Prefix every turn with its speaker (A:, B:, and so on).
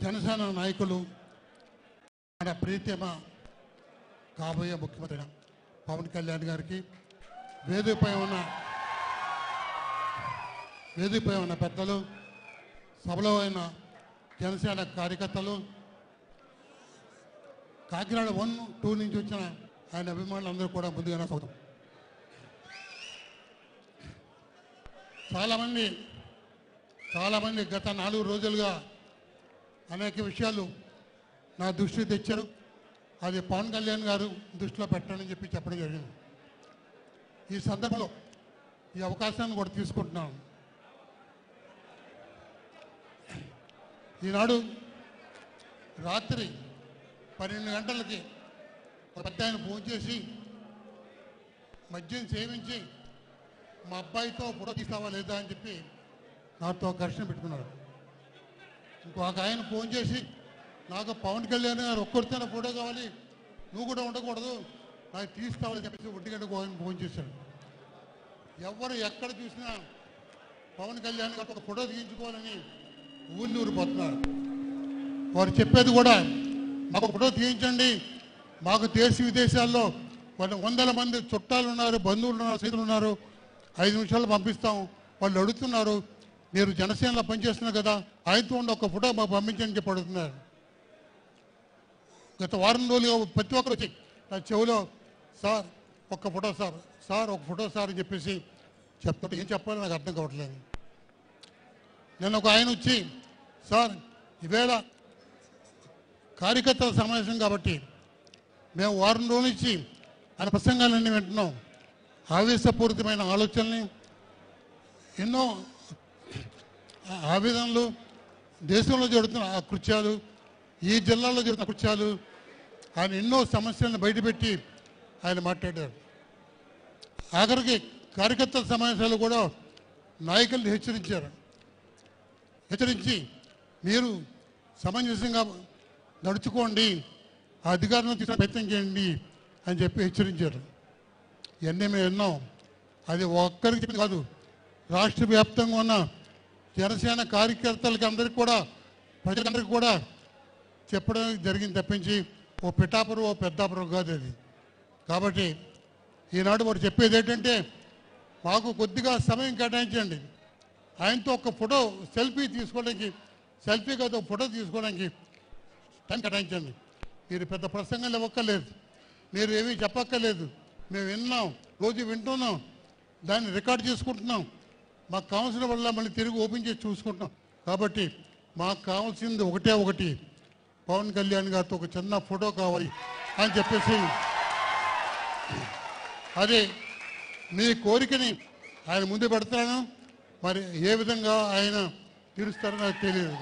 A: జనసేన నాయకులు మన ప్రీతమ కాబోయే ముఖ్యమంత్రి పవన్ కళ్యాణ్ గారికి వేదికపై ఉన్న వేదికపై ఉన్న పెద్దలు సభలో అయిన జనసేన కార్యకర్తలు కాకినాడ వన్ టూ నుంచి వచ్చిన ఆయన అభిమానులందరూ కూడా ముందుగానే స్వాగతం. చాలామంది చాలామంది గత నాలుగు రోజులుగా అనేక విషయాలు నా దృష్టికి తెచ్చారు. అది పవన్ కళ్యాణ్ గారు దృష్టిలో పెట్టాలని చెప్పి చెప్పడం జరిగింది. ఈ సందర్భంలో ఈ అవకాశాన్ని కూడా తీసుకుంటున్నాను. ఈనాడు రాత్రి పన్నెండు గంటలకి ఒక పెద్ద ఆయన ఫోన్ చేసి మద్యం సేవించి మా అబ్బాయితో ఫోటో తీస్తావా లేదా అని చెప్పి నాతో ఘర్షణ పెట్టుకున్నాడు ఇంకొక ఆయన ఫోన్ చేసి నాకు పవన్ కళ్యాణ్ గారు ఒక్కరితో ఫోటో కావాలి నువ్వు కూడా ఉండకూడదు నాకు తీసుకోవాలని చెప్పేసి ఒంటి గంటకు ఆయన ఫోన్ చేశాడు. ఎవరు ఎక్కడ చూసినా పవన్ కళ్యాణ్ గారు ఒక ఫోటో తీయించుకోవాలని ఊళ్ళూరు ఊరిపోతున్నారు వారు చెప్పేది కూడా మాకు ఫోటో తీయించండి మాకు దేశ విదేశాల్లో కొన్ని వందల మంది చుట్టాలు ఉన్నారు బంధువులు ఉన్నారు స్నేహితులు ఉన్నారు ఐదు నిమిషాలు పంపిస్తాం వాళ్ళు అడుగుతున్నారు మీరు జనసేనలో పనిచేస్తున్నారు కదా ఆయనతో ఉండి ఒక ఫోటో మాకు పంపించండి చెప్పి అడుగుతున్నారు గత వారం రోజులుగా ప్రతి ఒక్కరు వచ్చి నా చెవిలో సార్ ఒక్క ఫోటో సార్ సార్ ఒక ఫోటో సార్ అని చెప్పేసి చెప్తాడు ఏం చెప్పాలో నాకు అర్థం కావట్లేదు. నేను ఒక ఆయన వచ్చి సార్ ఈవేళ కార్యకర్తల సమావేశం కాబట్టి మేము వారం రోజుల నుంచి ఆయన ప్రసంగాలన్నీ వింటున్నాం. ఆవేశపూరితమైన ఆలోచనల్ని ఎన్నో ఆవేదనలు దేశంలో జరుగుతున్న ఆ కృత్యాలు ఈ జిల్లాలో జరుగుతున్న కృత్యాలు ఆయన ఎన్నో సమస్యలను బయటపెట్టి ఆయన మాట్లాడారు. ఆఖరికి కార్యకర్తల సమావేశాలు కూడా నాయకుల్ని హెచ్చరించారు. హెచ్చరించి మీరు సమంజసంగా నడుచుకోండి ఆ అధికారంలో తీసుకునే ప్రయత్నం చేయండి అని చెప్పి హెచ్చరించారు. ఇవన్నీ మేము విన్నాం అది ఒక్కరికి కాదు రాష్ట్ర వ్యాప్తంగా ఉన్న జనసేన కార్యకర్తలకి అందరికీ కూడా ప్రజలందరికీ కూడా చెప్పడం జరిగింది తప్పించి ఓ పిఠాపురం ఓ పెద్దాపురం కాదు అది. కాబట్టి ఈనాడు వారు చెప్పేది ఏంటంటే మాకు కొద్దిగా సమయం కేటాయించండి. ఆయనతో ఒక ఫోటో సెల్ఫీ తీసుకోవడానికి సెల్ఫీ కాదు ఒక ఫోటో తీసుకోవడానికి టైం కేటాయించండి. మీరు పెద్ద ప్రసంగాలు ఇవ్వక్కర్లేదు. మీరు ఏమీ చెప్పక్కర్లేదు. మేము విన్నాం రోజు వింటున్నాం దాన్ని రికార్డ్ చేసుకుంటున్నాం. మాకు కావాల్సిన వల్ల మళ్ళీ తిరిగి ఓపెన్ చేసి చూసుకుంటున్నాం. కాబట్టి మాకు కావాల్సింది ఒకటే ఒకటి. పవన్ కళ్యాణ్ గారితో ఒక చిన్న ఫోటో కావాలి అని చెప్పేసి. అదే మీ కోరికని ఆయన ముందు పెడతాను. మరి ఏ విధంగా ఆయన తీరుస్తారో నాకు తెలియదు.